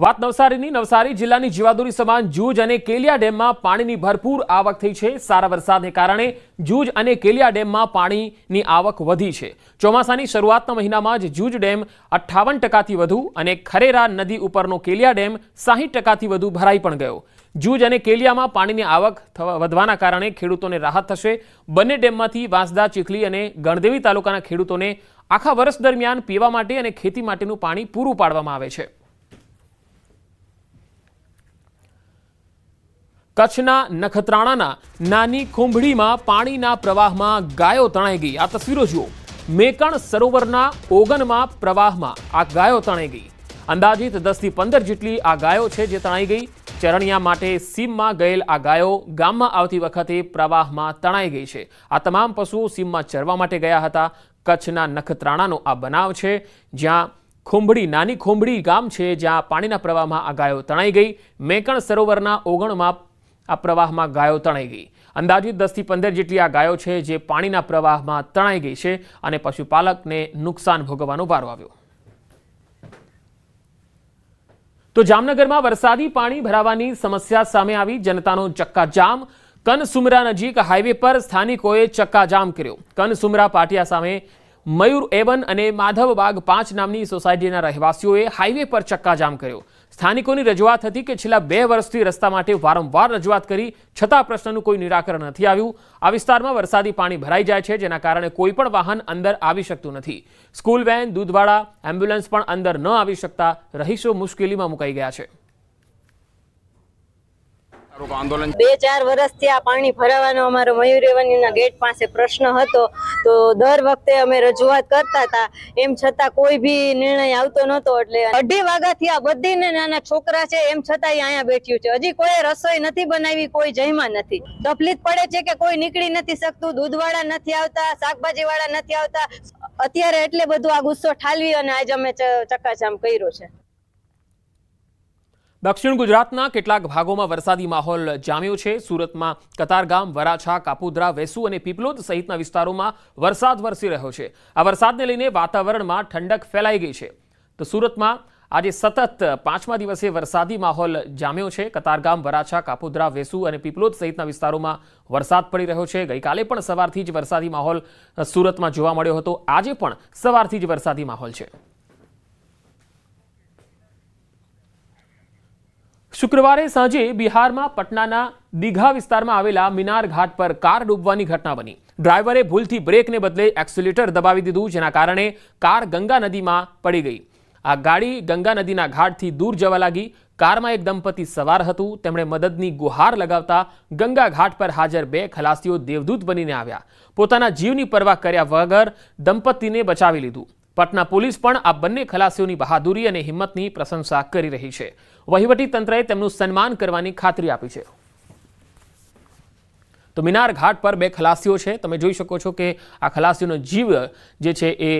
વાત નવસારીની, નવસારી જિલ્લાની જીવાદોરી સમાન જૂજ અને કેલિયા ડેમમાં પાણીની ભરપૂર આવક થઈ છે. સારા વરસાદને કારણે જૂજ અને કેલિયા ડેમમાં પાણીની આવક વધી છે. ચોમાસાની શરૂઆતના મહિનામાં જ જૂજ ડેમ અઠ્ઠાવન ટકાથી વધુ અને ખરેરા નદી ઉપરનો કેલિયા ડેમ સાહીઠ ટકાથી વધુ ભરાઈ પણ ગયો. જૂજ અને કેલિયામાં પાણીની આવક વધવાના કારણે ખેડૂતોને રાહત થશે. બંને ડેમમાંથી વાંસદા, ચીખલી અને ગણદેવી તાલુકાના ખેડૂતોને આખા વર્ષ દરમિયાન પીવા માટે અને ખેતી માટેનું પાણી પૂરું પાડવામાં આવે છે. કચ્છના નખત્રાણાના નાની ખુંભડીમાં પાણીના પ્રવાહમાં ગાયો તણાઈ ગઈ. આ તસવીરો જુઓ. મેકણ સરોવરના ઓગનમાં પ્રવાહમાં આ ગાયો તણાઈ ગઈ. અંદાજિત દસથી પંદર જેટલી આ ગાયો છે જે તણાઈ ગઈ. ચરણિયા માટે સીમમાં ગયેલ આ ગાયો ગામમાં આવતી વખતે પ્રવાહમાં તણાઈ ગઈ છે. આ તમામ પશુઓ સીમમાં ચરવા માટે ગયા હતા. કચ્છના નખત્રાણાનો આ બનાવ છે. જ્યાં ખુંભડી નાની ખુંભડી ગામ છે જ્યાં પાણીના પ્રવાહમાં આ ગાયો તણાઈ ગઈ. મેકણ સરોવરના ઓગણમાં આ પ્રવાહમાં ગાયો તણાઈ ગઈ. અંદાજિત દસથી પંદર જેટલી આ ગાયો છે જે પાણીના પ્રવાહમાં તણાઈ ગઈ છે અને પશુપાલકને નુકસાન ભોગવવાનો વારો આવ્યો. તો જામનગરમાં વરસાદી પાણી ભરાવાની સમસ્યા સામે આવી. જનતાનો ચક્કાજામ. કનસુમરા નજીક હાઈવે પર સ્થાનિકોએ ચક્કાજામ કર્યો. કનસુમરા પાટિયા સામે મયુર એવન અને માધવબાગ પાંચ નામની સોસાયટીના રહેવાસીઓએ હાઈવે પર ચક્કાજામ કર્યો. સ્થાનિકોની રજૂઆત હતી કે છેલ્લા બે વર્ષથી રસ્તા માટે વારંવાર રજૂઆત કરી, છતાં પ્રશ્નનું કોઈ નિરાકરણ નથી આવ્યું. આ વિસ્તારમાં વરસાદી પાણી ભરાઈ જાય છે, જેના કારણે કોઈ પણ વાહન અંદર આવી શકતું નથી. સ્કૂલ વેન દૂધવાળા એમ્બ્યુલન્સ પણ અંદર ન આવી શકતા રહીશો મુશ્કેલીમાં મુકાઈ ગયા છે. બે ચાર વર્ષથી આ પાણી ભરાવાનો અમારો મયુરેવનીના ગેટ પાસે પ્રશ્ન હતો. તો દર વખતે અમે રજૂઆત કરતા હતા. એમ છતાં કોઈ બી નિર્ણય આવતો નહોતો એટલે અઢી વાગ્યાથી આ બધીને નાના છોકરા છે, એમ છતાં અહીંયા બેઠ્યું છે. હજી કોઈ રસોઈ નથી બનાવી, કોઈ જયમાં નથી. તકલીફ પડે છે કે કોઈ નીકળી નથી શકતું, દૂધવાળા નથી આવતા શાકભાજી વાળા નથી આવતા. અત્યારે એટલે બધું આ ગુસ્સો ઠાલવી અને આજે અમે ચકાચામ કર્યો છે. દક્ષિણ ગુજરાતના કેટલાક ભાગોમાં વરસાદી માહોલ જામ્યો છે. સુરતમાં કતારગામ, વરાછા, કાપુદ્રા, વેસુ અને પીપલોદ સહિતના વિસ્તારોમાં વરસાદ વરસી રહ્યો છે. આ વરસાદને લઈને વાતાવરણમાં ઠંડક ફેલાઈ ગઈ છે. તો સુરતમાં આજે સતત પાંચમા દિવસે વરસાદી માહોલ જામ્યો છે. કતારગામ, વરાછા, કાપુદ્રા, વેસુ અને પીપલોદ સહિતના વિસ્તારોમાં વરસાદ પડી રહ્યો છે. ગઈકાલે પણ સવારથી જ વરસાદી માહોલ સુરતમાં જોવા મળ્યો હતો. આજે પણ સવારથી જ વરસાદી માહોલ છે. શુક્રવારે સાંજે બિહારમાં પટનાના દીઘા વિસ્તારમાં આવેલા મિનાર ઘાટ પર કાર ડૂબવાની ઘટના બની. ડ્રાઈવરે ભૂલથી બ્રેકને બદલે એક્સિલેટર દબાવી દીધું, જેના કારણે કાર ગંગા નદીમાં પડી ગઈ. આ ગાડી ગંગા નદીના ઘાટથી દૂર જવા લાગી. કારમાં એક દંપતી સવાર હતું. તેમણે મદદની ગુહાર લગાવતા ગંગા ઘાટ પર હાજર બે ખલાસીઓ દેવદૂત બનીને આવ્યા. પોતાના જીવની પરવા કર્યા વગર દંપતીને બચાવી લીધું. પટના પોલીસ પણ આ બંને ખલાસીઓની બહાદુરી અને હિંમતની પ્રશંસા કરી રહી છે. વહીવટી તંત્રએ તેમનું સન્માન કરવાની ખાતરી આપી છે. તો મિનાર ઘાટ પર બે ખલાસીઓ છે. તમે જોઈ શકો છો કે આ ખલાસીઓનો જીવ જે છે એ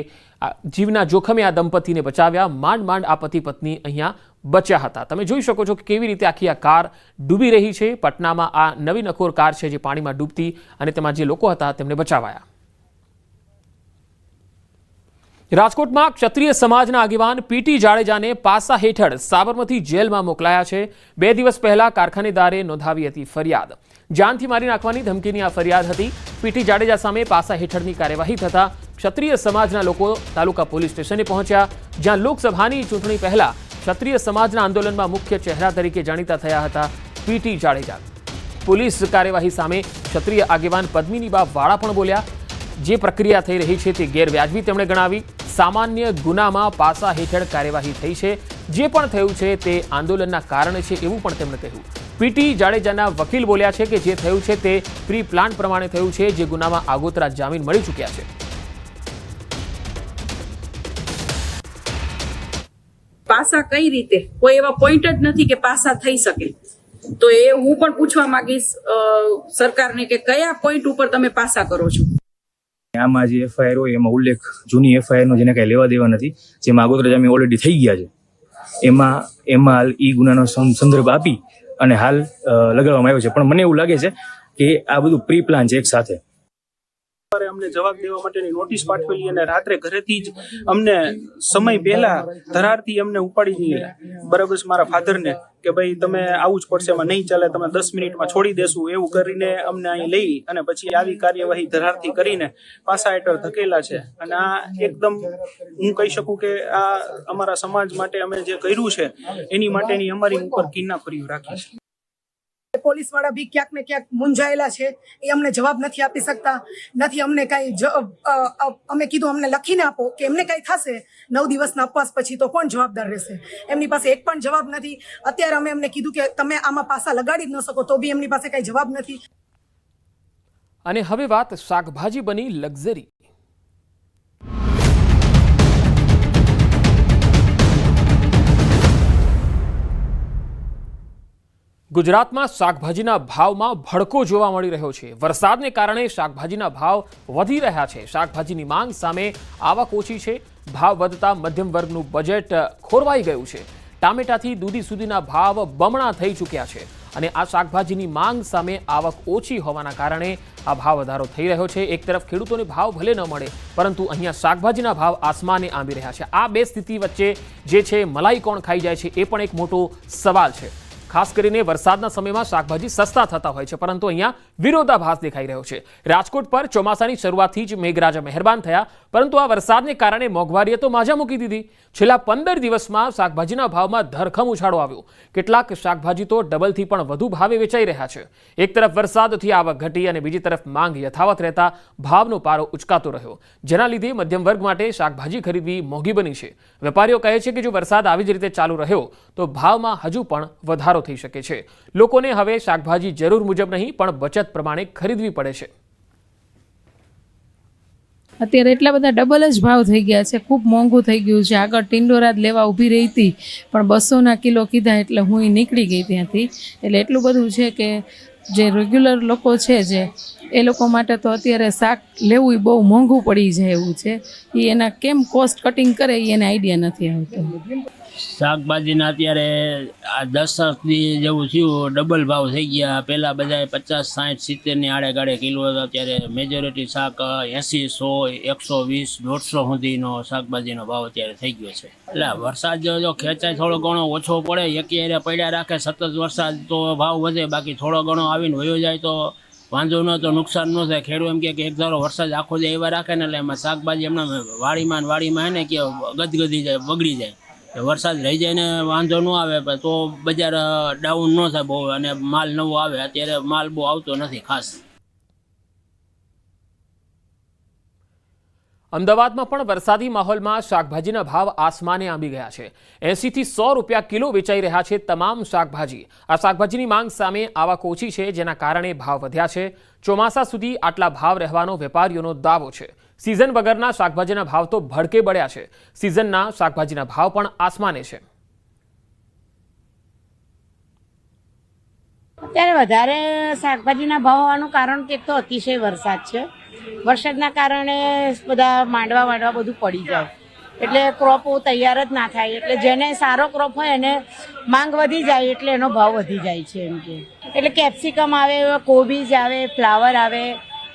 જીવના જોખમે આ દંપતીને બચાવ્યા. માંડ માંડ આ પતિ પત્ની અહીંયા બચ્યા હતા. તમે જોઈ શકો છો કે કેવી રીતે આખી આ કાર ડૂબી રહી છે. પટનામાં આ નવી નખોર કાર છે જે પાણીમાં ડૂબતી અને તેમાં જે લોકો હતા તેમને બચાવાયા. રાજકોટમાં ક્ષત્રિય સમાજના આગેવાન પીટી જાડેજાને પાસા હેઠળ સાબરમતી જેલમાં મોકલાયા છે. બે દિવસ પહેલા કારખાનેદારે નોંધાવી હતી ફરિયાદ. જાનથી મારી નાખવાની ધમકીની આ ફરિયાદ હતી. પીટી જાડેજા સામે પાસા હેઠળની કાર્યવાહી થતા ક્ષત્રિય સમાજના લોકો તાલુકા પોલીસ સ્ટેશને પહોંચ્યા, જ્યાં લોકસભાની ચૂંટણી પહેલા ક્ષત્રિય સમાજના આંદોલનમાં મુખ્ય ચહેરા તરીકે જાણીતા થયા હતા પીટી જાડેજા. પોલીસ કાર્યવાહી સામે ક્ષત્રિય આગેવાન પદ્મિનીબા વાળા પણ બોલ્યા જે પ્રક્રિયા થઈ રહી છે તે ગેરવ્યાજબી તેમણે ગણાવી. સામાન્ય ગુનામાં પાસા હેઠળ કાર્યવાહી થઈ છે. જે પણ થયું છે તે આંદોલનના કારણે છે એવું પણ તેમણે કહ્યું. પીટી જાડેજાના વકીલ બોલ્યા છે કે જે થયું છે તે પ્રી પ્લાન પ્રમાણે થયું છે, જે ગુનામાં આગોતરા જામીન મળી ચૂક્યા છે. પાસા કઈ રીતે? કોઈ એવા પોઈન્ટ જ નથી કે પાસા થઈ શકે. તો એ હું પણ પૂછવા માંગીશ સરકારને કે કયા પોઈન્ટ ઉપર તમે પાસા કરો છો? આમાં જે એફઆઈઆર હોય એમાં ઉલ્લેખ, જૂની એફઆઈઆરનો જેને કાંઈ લેવા દેવા નથી જેમાં આગોતરા જામીન ઓલરેડી થઈ ગયા છે. એમાં એમાં હાલ ઈ ગુનાનો સંદર્ભ આપી અને હાલ લગાડવામાં આવ્યો છે. પણ મને એવું લાગે છે કે આ બધું પ્રી પ્લાન છે એક સાથે. અમને જવાબ દેવા માટેની નોટિસ પાઠવેલી અને રાત્રે ઘરેથી જ અમને સમય પહેલા ધરારથી અમને ઉપાડી દીધેલા. બરાબર છે મારા ફાધરને કે ભાઈ તમે આવું જ પડશે, એમાં નહીં ચાલે, તમે દસ મિનિટમાં છોડી દેશું, એવું કરીને અમને અહીં લઈ અને પછી આવી કાર્યવાહી ધરારથી કરીને પાસા હેઠળ ધકેલા છે. અને આ એકદમ હું કહી શકું કે આ અમારા સમાજ માટે અમે જે કર્યું છે, એની માટેની અમારી ઉપર કિન્નાફરીઓ રાખી છે. પોલીસવાળા બી ક્યાંક ને ક્યાંક મૂંઝાયેલા છે, એ અમને જવાબ નથી આપી શકતા, નથી અમને કાંઈ અમે કીધું અમને લખીને આપો કે એમને કાંઈ થશે, નવ દિવસના ઉપવાસ પછી તો કોણ જવાબદાર રહેશે? એમની પાસે એક પણ જવાબ નથી. અત્યારે અમે એમને કીધું કે તમે આમાં પાસા લગાડી જ ન શકો, તો બી એમની પાસે કાંઈ જવાબ નથી. અને હવે વાત શાકભાજી બની લક્ઝરી. ગુજરાતમાં શાકભાજીના ભાવમાં ભડકો જોવા મળી રહ્યો છે. વરસાદને કારણે શાકભાજીના ભાવ વધી રહ્યા છે. શાકભાજીની માંગ સામે આવક ઓછી છે. ભાવ વધતા મધ્યમ વર્ગનું બજેટ ખોરવાઈ ગયું છે. ટામેટાથી દૂધી સુધીના ભાવ બમણા થઈ ચૂક્યા છે અને આ શાકભાજીની માંગ સામે આવક ઓછી હોવાના કારણે આ ભાવ વધારો થઈ રહ્યો છે. એક તરફ ખેડૂતોને ભાવ ભલે ન મળે, પરંતુ અહીંયા શાકભાજીના ભાવ આસમાને આંબી રહ્યા છે. આ બે સ્થિતિ વચ્ચે જે છે, મલાઈ કોણ ખાઈ જાય છે એ પણ એક મોટો સવાલ છે. ખાસ કરીને વરસાદના સમયમાં શાકભાજી સસ્તા થતા હોય છે, પરંતુ અહીંયા વિરોધાભાસ દેખાઈ રહ્યો છે. રાજકોટ પર ચોમાસાની શરૂઆતથી જ મેઘરાજા મહેરબાન થયા, પરંતુ આ વરસાદને કારણે મોંઘવારીએ તો માજા મૂકી દીધી. છેલ્લા પંદર દિવસમાં શાકભાજીના ભાવમાં ધરખમ ઉછાળો આવ્યો. કેટલાક શાકભાજી તો ડબલથી પણ વધુ ભાવે વેચાઈ રહ્યા છે. એક તરફ વરસાદથી આવક ઘટી અને બીજી તરફ માંગ યથાવત રહેતા ભાવનો પારો ઉચકાતો રહ્યો. જેના લીધે મધ્યમ વર્ગ માટે શાકભાજી ખરીદવી મોંઘી બની છે. વેપારીઓ કહે છે કે જો વરસાદ આવી જ રીતે ચાલુ રહ્યો, તો ભાવમાં હજુ પણ વધારો થઈ શકે છે. લોકોને હવે શાકભાજી જરૂર મુજબ નહીં, પણ બચત પ્રમાણે ખરીદવી પડે છે. અત્યારે એટલા બધા ડબલ જ ભાવ થઈ ગયા છે. ખૂબ મોંઘું થઈ ગયું છે. આગળ ટિંડોરા જ લેવા ઊભી રહી હતી, પણ બસોના કિલો કીધા એટલે હું નીકળી ગઈ ત્યાંથી. એટલે એટલું બધું છે કે જે રેગ્યુલર લોકો છે જે, એ લોકો માટે તો અત્યારે શાક લેવું એ બહુ મોંઘું પડી જાય એવું છે. એ એના કેમ કોસ્ટ કટિંગ કરે એને આઈડિયા નથી આવતો. શાકભાજીના અત્યારે આ દસ દી જેવું થયું ડબલ ભાવ થઈ ગયા. પહેલાં બધા પચાસ, સાઠ સિત્તેરની આડે ગાડે કિલો હતા. અત્યારે મેજોરિટી શાક એંસી, સો, એકસો, વીસ, દોઢસો સુધીનો શાકભાજીનો ભાવ અત્યારે થઈ ગયો છે. એટલે વરસાદ જો ખેંચાય થોડો ઘણો ઓછો પડે, એક એરિયા પડ્યા રાખે, સતત વરસાદ તો ભાવ વધે, બાકી થોડો ઘણો આવીને વયો જાય તો વાંધો ન તો નુકસાન ન થાય. ખેડૂત એમ કે એક ધારો વરસાદ આખો જાય એવા રાખે ને એટલે એમાં શાકભાજી એમના વાડીમાં વાડીમાં હે ને કે ગદગદી જાય, બગડી જાય. વરસાદ રહી જાય ને વાંધો ન આવે તો બજાર ડાઉન ન થાય બહુ અને માલ નવો આવે, અત્યારે માલ બહુ આવતો નથી ખાસ. અમદાવાદમાં પણ વરસાદી માહોલમાં શાકભાજીના ભાવ આસમાને આંબી ગયા છે. એંસીથી સો રૂપિયા કિલો વેચાઈ રહ્યા છે તમામ શાકભાજી. આ શાકભાજીની માંગ સામે આવક ઓછી છે, જેના કારણે ભાવ વધ્યા છે. ચોમાસા સુધી આટલા ભાવ રહેવાનો વેપારીઓનો દાવો છે. સિઝન વગરના શાકભાજીના ભાવ તો ભડકે બળ્યા છે. સિઝનના શાકભાજીના ભાવ પણ આસમાને છે. અત્યારે વધારે શાકભાજીના ભાવ હોવાનું કારણ કે તો અતિશય વરસાદ છે. વરસાદના કારણે બધા માંડવા માંડવા બધું પડી જાય. એટલે ક્રોપો તૈયાર જ ના થાય. એટલે જેને સારો ક્રોપ હોય એને માંગ વધી જાય એટલે એનો ભાવ વધી જાય છે એમ કે. એટલે કેપ્સિકમ આવે, કોબીજ આવે, ફ્લાવર આવે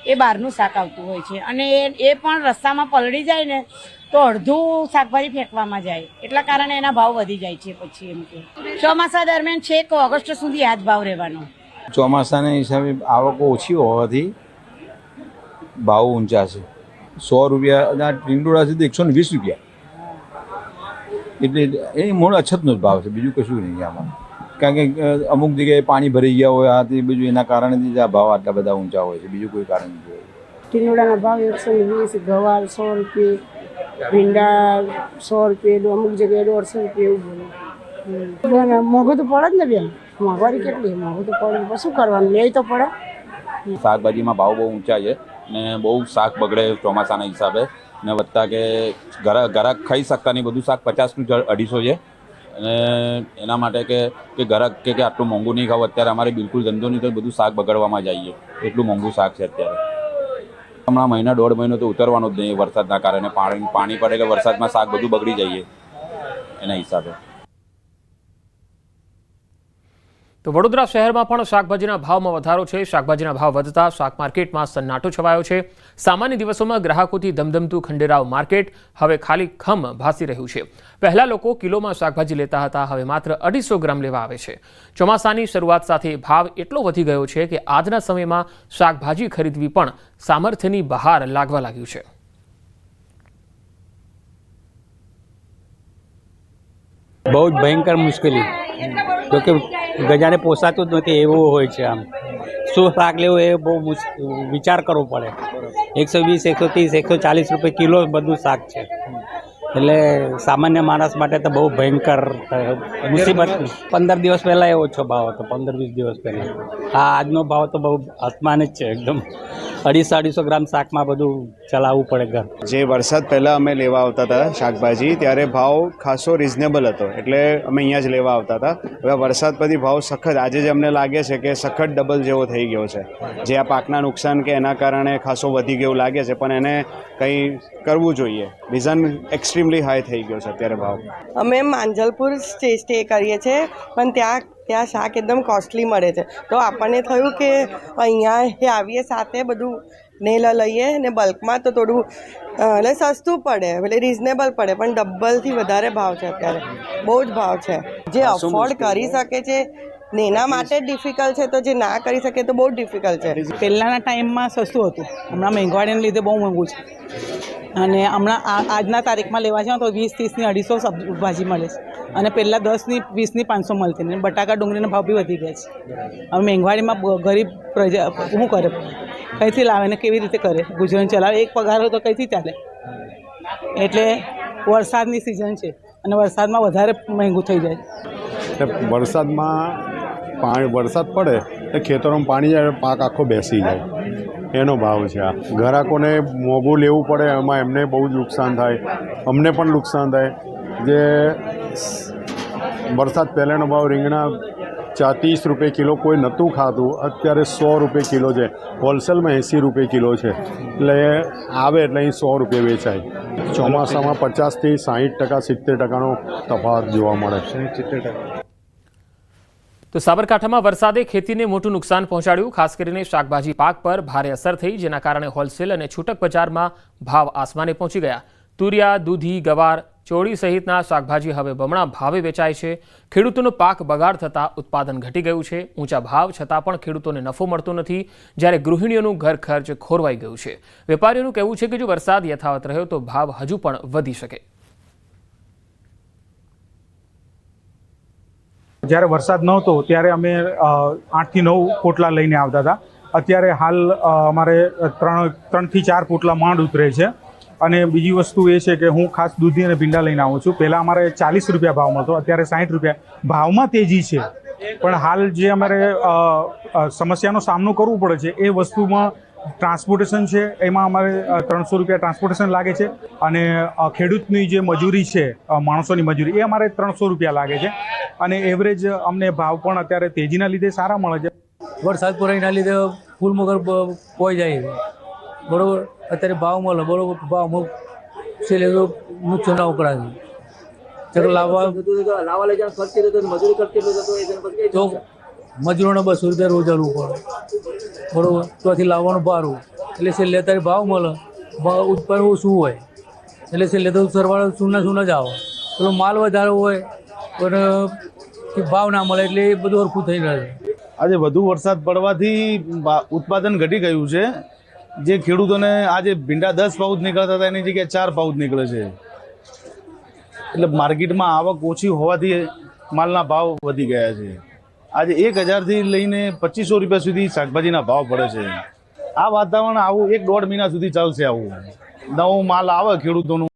એ બહારનું શાક આવતું હોય છે. અને એ એ પણ રસ્તામાં પલળી જાય ને, તો અડધું શાકભાજી ફેંકવામાં જાય. એટલા કારણે એના ભાવ વધી જાય છે પછી એમ કે. ચોમાસા દરમિયાન છેક ઓગસ્ટ સુધી આ જ ભાવ રહેવાનો. ચોમાસાના હિસાબે આવકો ઓછી હોવાથી ભાવ ઊંચા છે. સો રૂપિયાના ટીંડોળા સુધી એકસો ને વીસ રૂપિયા. એટલે એ મૂળ અછતનો જ ભાવ છે. બીજું કશું નહીં આમાં. કારણ કે અમુક જગ્યાએ પાણી ભરાઈ ગયા હોય આ તે બીજું એના કારણેથી જ આ ભાવ આટલા બધા ઊંચા હોય છે. બીજું કોઈ કારણ નથી હોય. ટીંડોળાના ભાવ એકસો વીસ ગવાર સો રૂપિયા ભીંડા સો રૂપિયા અમુક જગ્યાએ દોઢસો રૂપિયા એવું બોલે. મોંઘું તો પડે જ ને બેન. મોંઘવારી કેટલી? મોંઘું તો પડે. શું કરવાનું? લે તો પડે. શાકભાજીમાં ભાવ બહુ ઊંચા છે ને બહુ શાક બગડે ચોમાસાના હિસાબે ને વધતા કે ઘરા ઘરાક ખાઈ શકતા નહીં. બધું શાક પચાસનું અઢીસો છે. અને એના માટે કે કે ઘરાક કે કે આટલું મોંઘું નહીં ખાવું, અત્યારે અમારે બિલકુલ ધંધો નહીં, તો બધું શાક બગડવામાં જઈએ. એટલું મોંઘું શાક છે અત્યારે. હમણાં મહિના દોઢ મહિનો તો ઉતરવાનો જ નહીં, વરસાદના કારણે. પાણી પાણી પડે એટલે વરસાદમાં શાક બધું બગડી જઈએ, એના હિસાબે. તો વડોદરા શહેરમાં પણ શાકભાજીના ભાવમાં વધારો છે. શાકભાજીના ભાવ વધતા શાક માર્કેટમાં સન્નાટો છવાયો છે. સામાન્ય દિવસોમાં ગ્રાહકોથી ધમધમતું ખંડેરાવ માર્કેટ હવે ખાલી ખમ ભાસી રહ્યું છે. પહેલા લોકો કિલોમાં શાકભાજી લેતા હતા, હવે માત્ર અઢીસો ગ્રામ લેવા આવે છે. ચોમાસાની શરૂઆત સાથે ભાવ એટલો વધી ગયો છે કે આજના સમયમાં શાકભાજી ખરીદવી પણ સામર્થ્યની બહાર લાગવા લાગ્યું છે. બહુ ભયંકર મુશ્કેલી. તો કે ગજાને પોસાતું જ નથી, એવું હોય છે આમ. શું શાક લેવું એ બહુ વિચાર કરવો પડે. એકસો વીસ, એકસો ત્રીસ, એકસો ચાલીસ રૂપિયા કિલો બધું શાક છે. એટલે સામાન્ય માણસ માટે તો બહુ ભયંકર મુસીબત. પંદર દિવસ પહેલાં એ ઓછો ભાવ હતો, પંદર વીસ દિવસ પહેલાં. હા, આજનો ભાવ તો બહુ આસમાન જ છે એકદમ. અઢીસો અઢીસો ગ્રામ શાકમાં બધું ચલાવવું પડે ઘર. જે વરસાદ પહેલાં અમે લેવા આવતા હતા શાકભાજી, ત્યારે ભાવ ખાસો રિઝનેબલ હતો. એટલે અમે અહીંયા જ લેવા આવતા હતા. હવે વરસાદ પછી ભાવ સખત, આજે જ અમને લાગે છે કે સખત ડબલ જેવો થઈ ગયો છે. જે આ પાકના નુકસાન કે એના કારણે ખાસો વધી ગયું લાગે છે, પણ એને કંઈ કરવું જોઈએ. રીઝન એક્સ્ટ્રીમલી હાઈ થઈ ગયો છે અત્યારે ભાવ. અમે માંજલપુર સ્ટે સ્ટે કરીએ છીએ પણ ત્યાં ત્યાં શાક એકદમ કોસ્ટલી મળે છે. તો આપણને થયું કે અહીંયા એ આવીએ સાથે બધું ને લઈએ ને બલ્કમાં તો થોડું એટલે સસ્તું પડે એટલે રિઝનેબલ પડે પણ ડબલથી વધારે ભાવ છે અત્યારે. બહુ જ ભાવ છે. જે અફોર્ડ કરી શકે છે ને એના માટે જ ડિફિકલ્ટ છે તો જે ના કરી શકે તો બહુ ડિફિકલ્ટ છે. પહેલાંના ટાઈમમાં સસ્તું હતું. હમણાં મોંઘવારીને લીધે બહુ મોંઘું છે. અને હમણાં આ- આજના તારીખમાં લેવા છે તો વીસ ત્રીસની અઢીસો ભાજી મળે છે. અને પહેલાં દસની વીસની પાંચસો મળતી ને બટાકા ડુંગળીના ભાવ બી વધી ગયા છે. હવે મોંઘવારીમાં ગરીબ પ્રજા શું કરે? કંઈથી લાવે ને કેવી રીતે કરે? ગુજરાન ચલાવે? એક પગાર હોય તો કંઈથી ચાલે? એટલે વરસાદની સિઝન છે. અને વરસાદમાં વધારે મોંઘું થઈ જાય વરસાદમાં પાણી, વરસાદ પડે તો ખેતરોમાં પાણી જાય, પાક આખો બેસી જાય. એનો ભાવ છે આ. ગ્રાહકોને મોંઘું લેવું પડે, એમાં એમને બહુ જ નુકસાન થાય. અમને પણ નુકસાન થાય. જે વરસાદ પહેલાંનો ભાવ રીંગણા ચા ત્રીસ રૂપિયા કિલો કોઈ નહોતું ખાતું. અત્યારે સો રૂપિયા કિલો છે. હોલસેલમાં એંસી રૂપિયા કિલો છે. એટલે આવે એટલે અહીં સો રૂપિયા વેચાય. ચોમાસામાં પચાસથી સાહીઠ ટકા, સિત્તેર ટકાનો તફાવત જોવા મળે. તો સાબરકાંઠામાં વરસાદે ખેતીને મોટું નુકસાન પહોંચાડ્યું. ખાસ કરીને શાકભાજી પાક પર ભારે અસર થઈ, જેના કારણે હોલસેલ અને છૂટક બજારમાં ભાવ આસમાને પહોંચી ગયા. તુરિયા, દૂધી, ગવાર, ચોળી સહિતના શાકભાજી હવે બમણા ભાવે વેચાય છે. ખેડૂતોનો પાક બગાડ થતાં ઉત્પાદન ઘટી ગયું છે. ઊંચા ભાવ છતાં પણ ખેડૂતોને નફો મળતો નથી, જ્યારે ગૃહિણીઓનું ઘર ખર્ચ ખોરવાઈ ગયું છે. વેપારીઓનું કહેવું છે કે જો વરસાદ યથાવત રહ્યો તો ભાવ હજુ પણ વધી શકે. જ્યારે વરસાદ નહોતો ત્યારે અમે આઠથી નવ પોટલા લઈને આવતા હતા. અત્યારે હાલ અમારે ત્રણ, ત્રણથી ચાર પોટલા માંડ ઉતરે છે. અને બીજી વસ્તુ એ છે કે હું ખાસ દૂધી અને ભીંડા લઈને આવું છું. પહેલાં અમારે ચાલીસ રૂપિયા ભાવ મળતો અત્યારે સાઠ રૂપિયા. ભાવમાં તેજી છે. પણ હાલ જે અમારે સમસ્યાનો સામનો કરવો પડે છે, એ વસ્તુમાં ટ્રાન્સપોર્ટેશન છે એમાં અમારે ત્રણસો રૂપિયા ટ્રાન્સપોર્ટેશન લાગે છે અને ખેડૂતની જે મજૂરી છે માણસોની મજૂરી એ અમારે ત્રણસો રૂપિયા લાગે છે. અને એવરેજ અમને ભાવ પણ અત્યારે તેજીના લીધે સારા મળે છે. વરસાદ પુરાઈના લીધે ફૂલ મગર પોઈ જાય. છે બરોબર? અત્યારે ભાવ મળે બરોબર? ભાવ છે તો નુકસાન ના ઉકળા છે લાવવા લાવવા લઈ જાય ખર્ચ મજૂરી ખર્ચ તો મજૂરોને બસો રૂપિયા રોજ હલવું પડે. બરોબર ત્યાંથી લાવવાનું ભારું. એટલે છેલ્લે અત્યારે ભાવ મળે. ભાવ ઉત્પાદન ઓછું હોય? એટલે છેલ્લે તો સરવાળો સુના સુના જ આવે. પેલો માલ વધારે હોય, પણ ભાવ ના મળે એટલે એ બધું હરખું થઈ રહે આજે વધુ વરસાદ પડવાથી ઉત્પાદન ઘટી ગયું છે. જે ખેડૂતોને આજે ભીંડા દસ પાઉચ નીકળતા હતા, એની જગ્યાએ ચાર પાઉચ નીકળે છે. એટલે માર્કેટમાં આવક ઓછી હોવાથી માલના ભાવ વધી ગયા છે. આજે એક હજારથી લઈને પચીસો રૂપિયા સુધી શાકભાજીના ભાવ પડે છે. આ વાતાવરણ આવું એક દોઢ મહિના સુધી ચાલશે આવું. નવો માલ આવે ખેડૂતોનું.